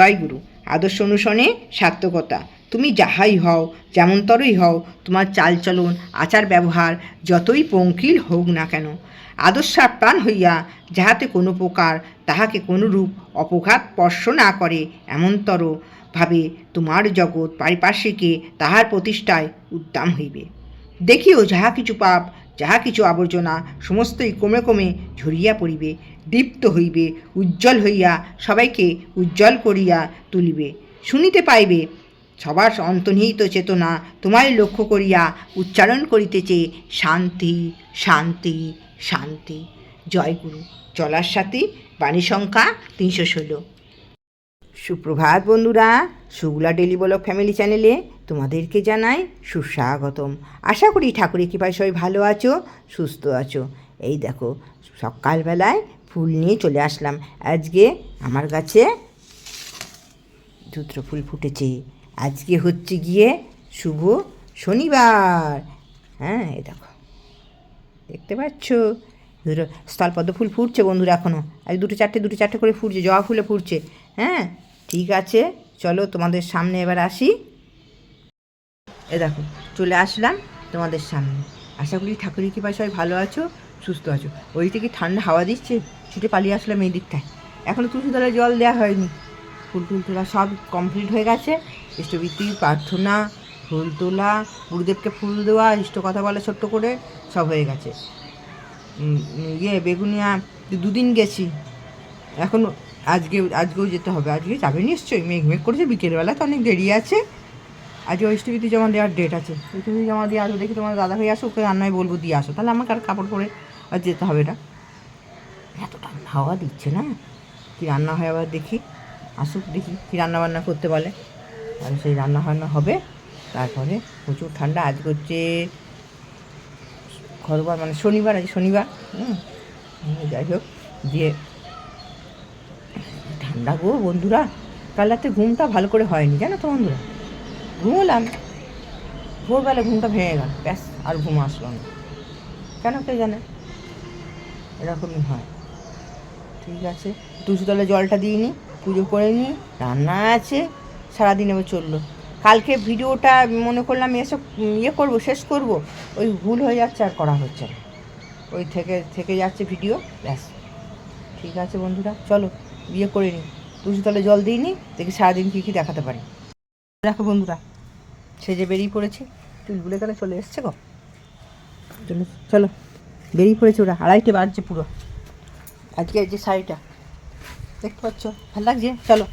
জয় গুরু। আদর্শ অনুসরণে সার্থকতা। তুমি যাহাই হও, যেমনতরই হও, তোমার চালচলন, আচার ব্যবহার যতই পঙ্কিল হোক না কেন, আদর্শার প্রাণ হইয়া যাহাতে কোনো প্রকার তাহাকে কোনরূপ অপঘাত স্পর্শ না করে, এমনতর ভাবে তোমার জগৎ পারিপার্শ্বিকে তাহার প্রতিষ্ঠায় উদ্দাম হইবে। দেখিও যাহা কিছু পাপ, যাহা কিছু আবর্জনা, সমস্তই ক্রমে ক্রমে ঝরিয়া পড়িবে। দীপ্ত হইবে, উজ্জ্বল হইয়া সবাইকে উজ্জ্বল করিয়া তুলিবে। শুনিতে পাইবে, সবার অন্তর্নিহিত চেতনা তোমায় লক্ষ্য করিয়া উচ্চারণ করিতেছে, শান্তি শান্তি শান্তি। জয় গুরু। চলার সাথে বাণী সংখ্যা তিনশো ষোলো। সুপ্রভাত বন্ধুরা, সুগুলা ডেলি ব্লগ ফ্যামিলি চ্যানেলে তোমাদেরকে জানাই সুস্বাগতম। আশা করি ঠাকুরের কৃপায় সবাই ভালো আছো, সুস্থ আছো। এই দেখো, সকালবেলায় ফুল নিয়ে চলে আসলাম। আজকে আমার কাছে দুত্র ফুল ফুটেছে। আজকে হচ্ছে গিয়ে শুভ শনিবার। হ্যাঁ এ দেখো। দেখতে পাচ্ছ? দুটো স্থলপদ্ম ফুল ফুটছে বন্ধুরা এখনও আজ দুটো চারটে দুটো চারটে করে ফুটছে, জবা ফুলে ফুটছে। হ্যাঁ ঠিক আছে। চলো তোমাদের সামনে এবার আসি। এ দেখো, চলে আসলাম তোমাদের সামনে। আশা করি ঠাকুরের কৃপায় সবাই ভালো আছো, সুস্থ আছো। ওই থেকে ঠান্ডা হাওয়া দিচ্ছে? ছুটে পালিয়ে আসলাম এই দিকটায়। এখনও তুলসী তলায় জল দেওয়া হয়নি। ফুল টুল তোলা সব কমপ্লিট হয়ে গেছে। ইষ্টবৃত্তি, প্রার্থনা, ফুল তোলা, গুরুদেবকে ফুল দেওয়া, ইষ্ট কথা বলা ছোট্ট করে সব হয়ে গেছে। ইয়ে বেগুনিয়া দুদিন গেছি। এখন আজকে, আজকেও যেতে হবে। আজকে যাবে নিশ্চয়ই? মেঘ মেঘ করেছে, বিকেলবেলা তো অনেক দেরি আছে। আজকে ইষ্টবৃত্তি জমা দেওয়ার ডেট আছে। ইষ্টবিধি জমা দিয়ে আসো, দেখি তোমার দাদা হয়ে আসো, ওকে রান্নায় বলব, দিয়ে আসো। তাহলে আমাকে আর কাপড় পরে আর যেতে হবে না। এত ঠান্ডা হাওয়া দিচ্ছে না? কি রান্না হয় আবার দেখি। আসুক দেখি কি রান্না বান্না করতে বলে। আর সেই রান্না বান্না হবে। তারপরে প্রচুর ঠান্ডা। আজ হচ্ছে ঘরবার মানে শনিবার আজ শনিবার হুম, যাই হোক দিয়ে ঠান্ডা গো বন্ধুরা। কাল রাতে ঘুমটা ভালো করে হয়নি জানো তো বন্ধুরা? ঘুমোলাম। ভোরবেলা ঘুমটা ভেঙে গেল। ব্যাস আর ঘুম আসলো না। কেন কে জানে? এরকমই হয়। ঠিক আছে। তুলসী তলে জলটা দিইনি পুজো করে নিই রান্না আছে, সারাদিন এবার চলল। কালকে ভিডিওটা মনে করলাম এসে ইয়ে করব, শেষ করব, ওই ভুল হয়ে যাচ্ছে আর করা হচ্ছে না। ওই থেকে থেকে যাচ্ছে ভিডিও, ব্যাস। ঠিক আছে বন্ধুরা, চলো বিয়ে করে নিই তুলসী তলে জল দিইনি দেখি সারাদিন কী কী দেখাতে পারি। দেখো বন্ধুরা সেজে বেরিয়ে পড়েছে চুলগুলো এখানে চলে এসছে গো। চলো, বেরিয়ে পড়েছে ওরা, আড়াইটে বাজছে পুরো। আজকে যে শাড়িটা, দেখতে পাচ্ছ? ভালো লাগছে? চলো।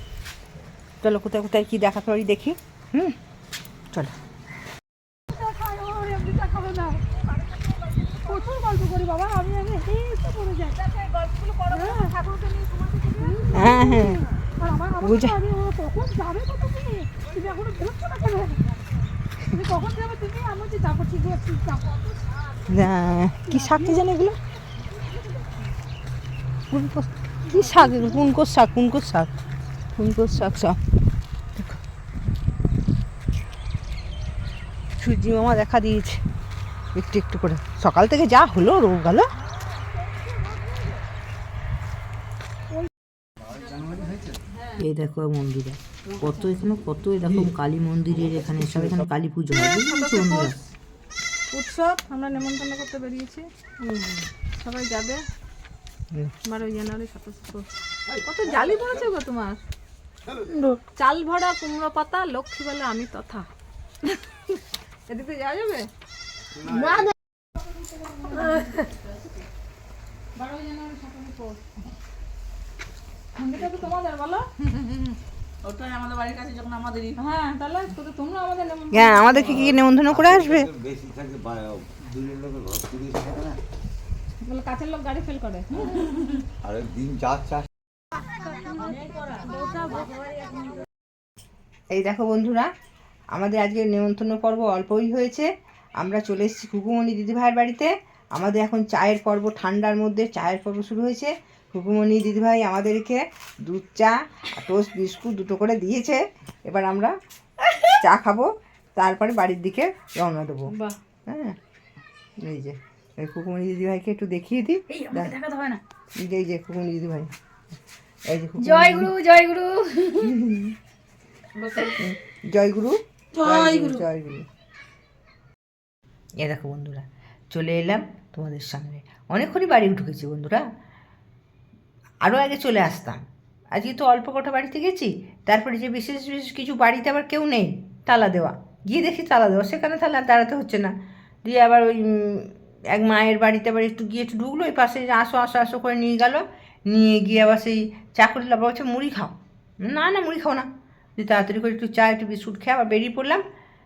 চলো, কোথায় কোথায়, কী দেখাতে পারি দেখি। হুম? চলো। হ্যাঁ হ্যাঁ। কি শাক জানে এগুলো? কি শাক এগুলো? কুনকোস শাক? কুনকোস শাক? কুনকোস শাক? দেখো। সূর্যি মামা দেখা দিয়েছে। একটু একটু করে। সকাল থেকে যা হলো, রোগ গেল। এই দেখো মন্দিরে। কত এখানে, কত দেখো কালী মন্দিরের এখানে, সব এখানে কালী পুজো হয়। উৎসব, আমরা নেমন্তন্ন করতে বেরিয়েছি। সবাই যাবে। জানুয়ারি কত জালি পড়েছে গো তোমার? চাল ভরা কুমড়ো পাতা লক্ষ্মী বলে আমি তথা। এদিকে যাওয়া যাবে? জানুয়ারি তো তোমাদের বলো। ওটাই আমাদের বাড়ির কাছে যখন আমাদেরই। হ্যাঁ তাহলে তো তোমরা আমাদের হ্যাঁ আমাদেরকে কি নেমন্তন্ন করে আসবে? বেশি থাকে দূরের লোকের ঘর থেকে থাকে না। বলে কাছের লোক গাড়ি ফেল করে। আর দিন চাষ চাষ এই দেখো বন্ধুরা আমাদের আজকে নেমন্তন্ন পর্ব অল্পই হয়েছে। আমরা চলে এসেছি কুকুমণি দিদিভাইয়ের বাড়িতে। আমাদের এখন চায়ের পর্ব ঠান্ডার মধ্যে চায়ের পর্ব শুরু হয়েছে। কুকুমণি দিদিভাই আমাদেরকে দুধ চা টোস্ট বিস্কুট দুটো করে দিয়েছে। এবার আমরা চা খাব তারপরে বাড়ির দিকে রওনা দেবো। হ্যাঁ এই যে। এই কুকুমণি দিদিভাইকে একটু দেখিয়ে দিই। দেখ। দেখাতে হয় না। এই যে এই যে কুকুমণি দিদিভাই। এই দেখো জয় গুরু জয় গুরু। জয় গুরু। জয় গুরু। জয় গুরু। এ দেখো বন্ধুরা চলে এলাম তোমাদের সামনে। অনেকক্ষণই বাড়ি ঢুকেছি বন্ধুরা। আরও আগে চলে আসতাম। আজকে তো অল্প কটা বাড়িতে গেছি। তারপরে যে বিশেষ বিশেষ কিছু বাড়িতে আবার কেউ নেই তালা দেওয়া। গিয়ে দেখি তালা দেওয়া। সেখানে আর দাঁড়াতে হচ্ছে না। দিয়ে আবার ওই এক মায়ের বাড়িতে আবার একটু গিয়ে একটু ঢুকলো ওই পাশে আসো আসো আসো করে নিয়ে গেল, নিয়ে গিয়ে আবার সেই চাকরি লাভ বলছে, মুড়ি খাও। না না, মুড়ি খাও না। দিয়ে তাড়াতাড়ি করে একটু চা, একটু বিস্কুট খেয়ে আবার বেরিয়ে পড়লাম।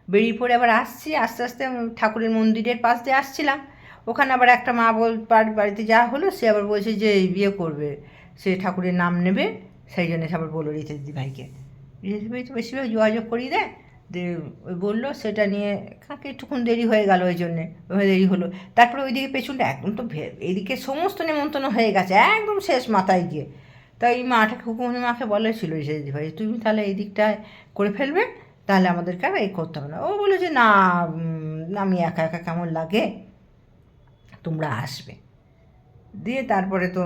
বেরিয়ে পড়ে আবার আসছি, আস্তে আস্তে ঠাকুরের মন্দিরের পাশ দিয়ে আসছিলাম। ওখানে আবার একটা মা বল, বাড়ি- বাড়িতে যাওয়া হলো, সে আবার বলছে যে বিয়ে করবে, সে ঠাকুরের নাম নেবে, সেই জন্য সে আবার বলল রীতা দিদি ভাইকে রীতা ভাই তো বেশিরভাগ যোগাযোগ করিয়ে দেয়। বলল, সেটা নিয়ে কাকে একটুক্ষণ দেরি হয়ে গেল ওই জন্যে দেরি হলো। তারপরে ওইদিকে পেছনটা একদম তো এদিকে সমস্ত নেমন্তন্ন হয়ে গেছে, একদম শেষ মাথায় গিয়ে। তাই মাটাকে হুকুমনি মাকে বলেছিল যে ভাই, তুমি তাহলে এই দিকটায় করে ফেলবে, তাহলে আমাদেরকে আর এই করতে হবে না। ও বলে যে, না আমি একা একা কেমন লাগে, তোমরা আসবে। দিয়ে তারপরে তো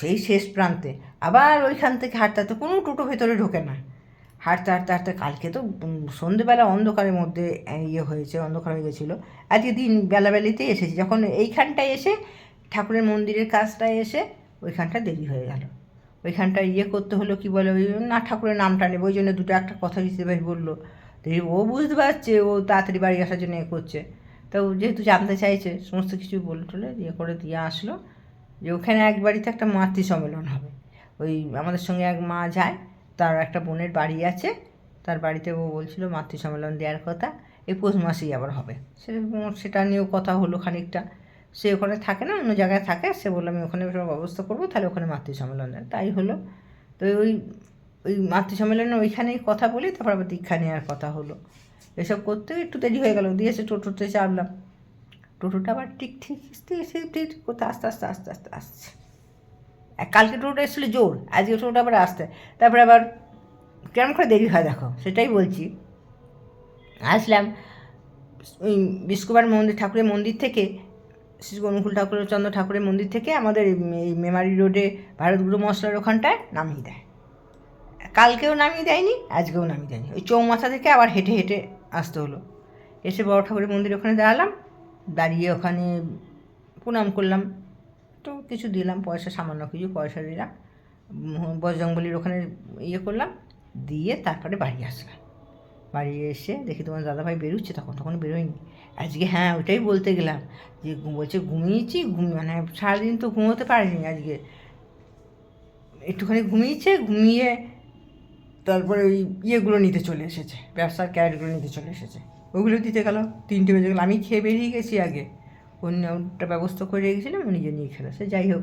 সেই শেষ প্রান্তে, আবার ওইখান থেকে হাঁটতে তো কোনো টোটো ভেতরে ঢোকে না। হাঁটতে হাঁটতে হাঁটতে কালকে তো সন্ধেবেলা অন্ধকারের মধ্যে ইয়ে হয়েছে, অন্ধকার হয়ে গেছিল। আজকে দিন বেলাবেলিতেই এসেছি। যখন এইখানটায় এসে ঠাকুরের মন্দিরের কাজটায় এসে ওইখানটা দেরি হয়ে গেল। ওইখানটা ইয়ে করতে হলো কি বলে, ওই না ঠাকুরের নামটা নেবে, ওই জন্য দুটো একটা কথা ভাই বলল। ও বুঝতে পারছে, ও তাড়াতাড়ি বাড়ি আসার জন্য এ করছে। তো যেহেতু জানতে চাইছে, সমস্ত কিছু বলে টলে ইয়ে করে দিয়ে আসলো। যে ওখানে এক বাড়িতে একটা মাতৃ সম্মেলন হবে। ওই আমাদের সঙ্গে এক মা যায় তার একটা বোনের বাড়ি আছে। তার বাড়িতে ও বলছিল, মাতৃ সম্মেলন দেওয়ার কথা এই পৌষ মাসেই আবার হবে। সে সেটা নিয়েও কথা হলো খানিকটা। সে ওখানে থাকে না, অন্য জায়গায় থাকে। সে বলল, আমি ওখানে সব ব্যবস্থা করব, তাহলে ওখানে মাতৃ সম্মেলন তাই হলো। তো ওই ওই মাতৃ সম্মেলনে ওইখানেই কথা বলি, তারপর আবার দীক্ষা নেওয়ার কথা হলো। এসব করতে একটু দেরি হয়ে গেল, দিয়ে এসে টোটোতে চাপলাম। টোটোটা আবার ঠিক ঠিক ঠিক কোথায় আস্তে আস্তে আস্তে আস্তে আসছে কালকে টোটোটা এসেছিল জোর, আজকে টোটোটা আবার আসতে। তারপরে আবার কেমন করে দেরি হয় দেখো, সেটাই বলছি। আসলাম, ওই বিষ্ণুবার মন্দির, ঠাকুরের মন্দির থেকে, শ্রী অনুকূল ঠাকুরের চন্দ্র ঠাকুরের মন্দির থেকে আমাদের এই এই মেমারি রোডে ভারত গুরু মশলার ওখানটায় নামিয়ে দেয়। কালকেও নামিয়ে দেয়নি, আজকেও নামিয়ে দেয়নি। ওই চৌমাথা থেকে আবার হেঁটে হেঁটে আসতে হলো। এসে বড় ঠাকুরের মন্দির ওখানে দাঁড়ালাম, দাঁড়িয়ে ওখানে প্রণাম করলাম। তো কিছু দিলাম, পয়সা সামান্য কিছু পয়সা দিলাম। বজরংবলির ওখানে ইয়ে করলাম, দিয়ে তারপরে বাড়ি আসলাম। বাড়ি এসে দেখি তোমার দাদাভাই বেরোচ্ছে, তখন তখন বেরোয়নি। আজকে হ্যাঁ ওইটাই বলতে গেলাম যে বলছে ঘুমিয়েছি, ঘুম মানে সারাদিন তো ঘুমোতে পারিনি আজকে। একটুখানি ঘুমিয়েছে, ঘুমিয়ে তারপরে ওই ইয়েগুলো নিতে চলে এসেছে, ব্যবসার ক্যারেটগুলো নিতে চলে এসেছে। ওগুলো দিতে গেল, তিনটে বেজে গেল, আমি খেয়ে বেরিয়ে গেছি আগে। অন্যটা ব্যবস্থা করে রেখেছিলাম নিজে নিয়ে খেলো সে যাই হোক।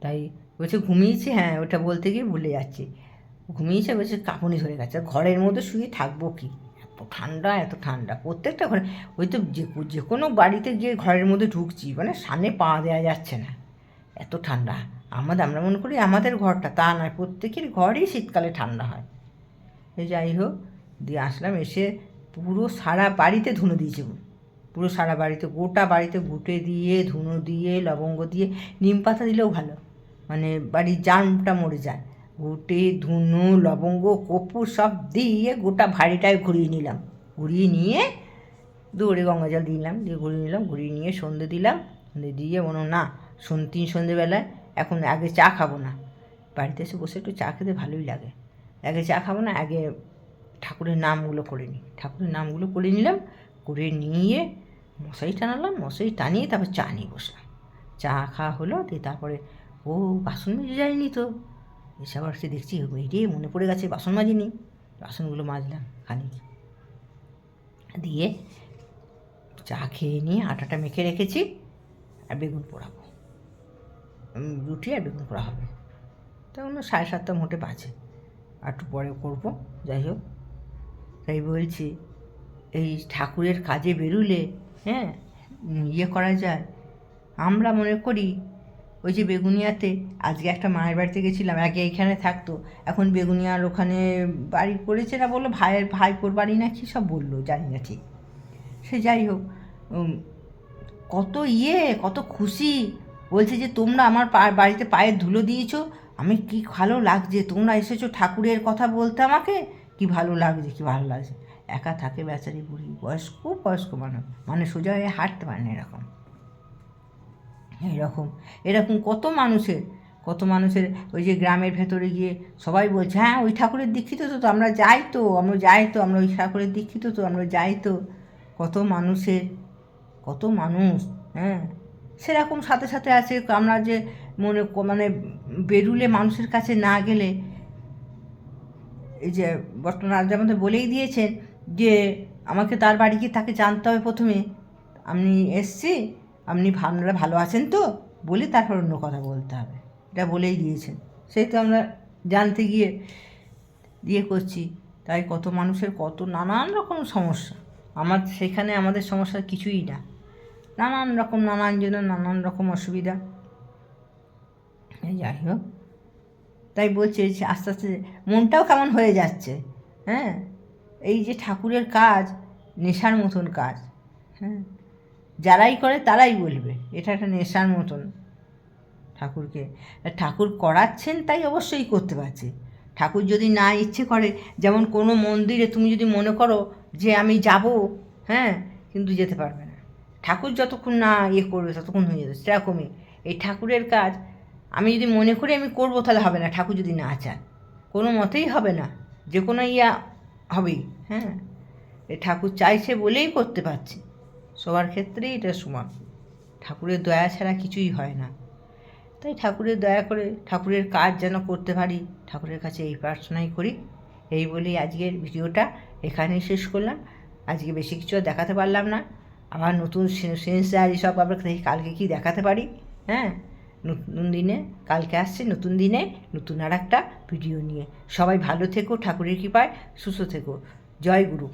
তাই বলছে, ঘুমিয়েছি? হ্যাঁ ওটা বলতে গিয়ে ভুলে যাচ্ছি। ঘুমিয়েছে বলছে, কাঁপুনি ধরে গেছে। ঘরের মধ্যে শুয়ে থাকব কি? এত ঠান্ডা এত ঠান্ডা। প্রত্যেকটা ঘরে ওই তো যে যে কোনো বাড়িতে গিয়ে ঘরের মধ্যে ঢুকছি মানে সামনে পা দেওয়া যাচ্ছে না। এত ঠান্ডা। আমাদের, আমরা মনে করি আমাদের ঘরটা, তা নয়। প্রত্যেকের ঘরই শীতকালে ঠান্ডা হয়। যাই হোক, দিয়ে আসলাম, এসে পুরো সারা বাড়িতে ধুনো দিয়েছে পুরো সারা বাড়িতে, গোটা বাড়িতে গুটে দিয়ে, ধুনো দিয়ে, লবঙ্গ দিয়ে, নিম পাতা দিলেও ভালো। মানে বাড়ির জামটা মরে যায়। গুটে ধুনো, লবঙ্গ কপুর সব দিয়ে গোটা ভাড়িটায় ঘুরিয়ে নিলাম। ঘুরিয়ে নিয়ে দৌড়ে গঙ্গা জল দিলাম দিয়ে ঘুরিয়ে নিলাম, ঘুরিয়ে নিয়ে সন্ধে দিলাম। সন্ধে দিয়ে মনে না, সন, তিন সন্ধেবেলায় এখন আগে চা খাব না। বাড়িতে এসে বসে একটু চা খেতে ভালোই লাগে। আগে চা খাব না, আগে ঠাকুরের নামগুলো করে নিই। ঠাকুরের নামগুলো করে নিলাম, করে নিয়ে মশারি টানালাম, মশারি টানিয়ে তারপর চা নিয়ে বসলাম। চা খাওয়া হলো, দিয়ে তারপরে, ও বাসন মেজে যায়নি তো। এসে আবার সে দেখছি রে মনে পড়ে গেছে, বাসন মাজিনি। বাসনগুলো মাজলাম খানিক। দিয়ে চা খেয়ে নিয়ে আটাটা মেখে রেখেছি, আর বেগুন পোড়াবো। রুটি আর বেগুন পোড়া হবে। তখন সাড়ে সাতটা মোটে বাজে। আর একটু পরে করব, যাই হোক। তাই বলছি, এই ঠাকুরের কাজে বেরুলে হ্যাঁ? ইয়ে করা যায়। আমরা মনে করি, ওই যে বেগুনিয়াতে, আজকে একটা মায়ের বাড়িতে গেছিলাম, আগে এইখানে থাকতো। এখন বেগুনিয়ার ওখানে বাড়ি করেছে না বলল, ভাইয়ের, ভাইপোর বাড়ি না কি সব বলল, জানি না ঠিক। সে যাই হোক কত ইয়ে কত খুশি। বলছে যে, তোমরা আমার বাড়িতে পায়ের ধুলো দিয়েছ, আমি কি ভালো লাগছে? তোমরা এসেছ ঠাকুরের কথা বলতে আমাকে? কি ভালো লাগছে, কি ভালো লাগছে? একা থাকে বেচারি বুড়ি। বয়স্ক বয়স্ক মানুষ। মানে সোজা হয়ে হাঁটতে পারে না এরকম। এরকম এরকম কত মানুষের কত মানুষের ওই যে গ্রামের ভেতরে গিয়ে সবাই বলছে হ্যাঁ ওই ঠাকুরের দীক্ষিত তো তো আমরা যাই তো, আমরা যাই তো, আমরা ওই ঠাকুরের দীক্ষিত তো, আমরা যাই তো। কত মানুষের, কত মানুষ হ্যাঁ? সেরকম সাথে সাথে আছে, আমরা যে মনে মানে বেরুলে মানুষের কাছে না গেলে, এই যে বর্তমান রাজা আমাদের বলেই দিয়েছেন যে আমাকে তার বাড়ি গিয়ে তাকে জানতে হবে প্রথমে। আপনি এসছি, আপনি আপনারা ভালো আছেন তো? বলে তারপর অন্য কথা বলতে হবে। এটা বলেই দিয়েছেন। সেই তো আমরা জানতে গিয়ে দিয়ে করছি। তাই কত মানুষের কত নানান রকম সমস্যা। আমার সেখানে আমাদের সমস্যা কিছুই না। নানান রকম, নানান জনের নানান রকম অসুবিধা। যাই হোক। তাই বলছে আস্তে আস্তে মনটাও কেমন হয়ে যাচ্ছে। হ্যাঁ? এই যে ঠাকুরের কাজ, নেশার মতন কাজ হ্যাঁ? যারাই করে তারাই বলবে, এটা একটা নেশার মতন ঠাকুরকে। ঠাকুর করাচ্ছেন তাই অবশ্যই করতে পারছে। ঠাকুর যদি না ইচ্ছে করে, যেমন কোনো মন্দিরে তুমি যদি মনে করো যে আমি যাব হ্যাঁ কিন্তু যেতে পারবে না। ঠাকুর যতক্ষণ না ইয়ে করবে ততক্ষণ হয়ে যাবে, সেরকমই। এই ঠাকুরের কাজ, আমি যদি মনে করি আমি করব, তাহলে হবে না। ঠাকুর যদি না চান, কোনো মতেই হবে না। যে কোনো ইয়া হবেই। হ্যাঁ এ ঠাকুর চাইছে বলেই করতে পারছে। সবার ক্ষেত্রেই এটা সমান। ঠাকুরের দয়া ছাড়া কিছুই হয় না। তাই ঠাকুরের দয়া করে ঠাকুরের কাজ যেন করতে পারি, ঠাকুরের কাছে এই প্রার্থনাই করি। এই বলেই আজকের ভিডিওটা এখানেই শেষ করলাম। আজকে বেশি কিছু দেখাতে পারলাম না। আবার নতুন সেন্সারি সব দেখি কালকে কি দেখাতে পারি? হ্যাঁ নতুন দিনে, কালকে আসছে নতুন দিনে, নতুন আর একটা ভিডিও নিয়ে। সবাই ভালো থেকো, ঠাকুরের কৃপায় সুস্থ থেকো। জয় গুরু।